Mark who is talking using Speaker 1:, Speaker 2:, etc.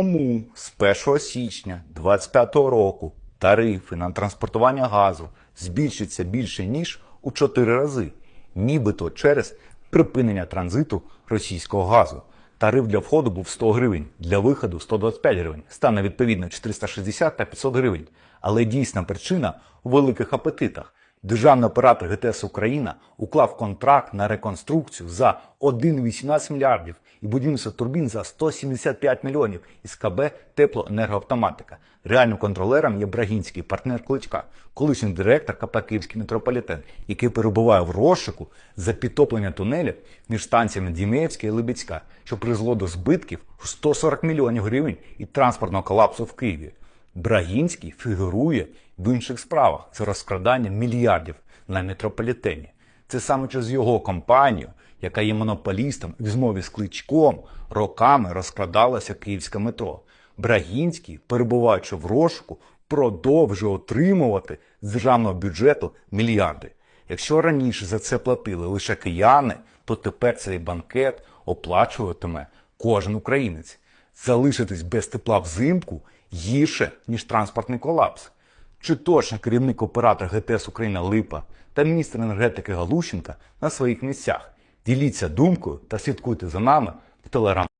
Speaker 1: Тому з 1 січня 2025 року тарифи на транспортування газу збільшаться більше ніж у 4 рази, нібито через припинення транзиту російського газу. Тариф для входу був 100 гривень, для виходу 125 гривень. Стане відповідно 460 та 500 гривень. Але дійсна причина у великих апетитах. Державний оператор ГТС Україна уклав контракт на реконструкцію за 1,18 мільярдів і будівництво турбін за 175 мільйонів із КБ Теплоенергоавтоматика. Реальним контролером є Брагінський партнер Кличка, колишній директор КП Київський метрополітен, який перебуває в розшуку за підтоплення тунелів між станціями Дімеївська і Либідська, що призвело до збитків у 140 мільйонів гривень і транспортного колапсу в Києві. Брагінський фігурує в інших справах за розкрадання мільярдів на метрополітені. Це саме через його компанію, яка є монополістом в змові з кличком, роками розкрадалося київське метро. Брагінський, перебуваючи в розшуку, продовжує отримувати з державного бюджету мільярди. Якщо раніше за це платили лише кияни, то тепер цей банкет оплачуватиме кожен українець. Залишитись без тепла взимку гірше, ніж транспортний колапс. Чи точно керівник оператора ГТС Україна Липа та міністр енергетики Галущенка на своїх місцях? Діліться думкою та слідкуйте за нами в телеграм.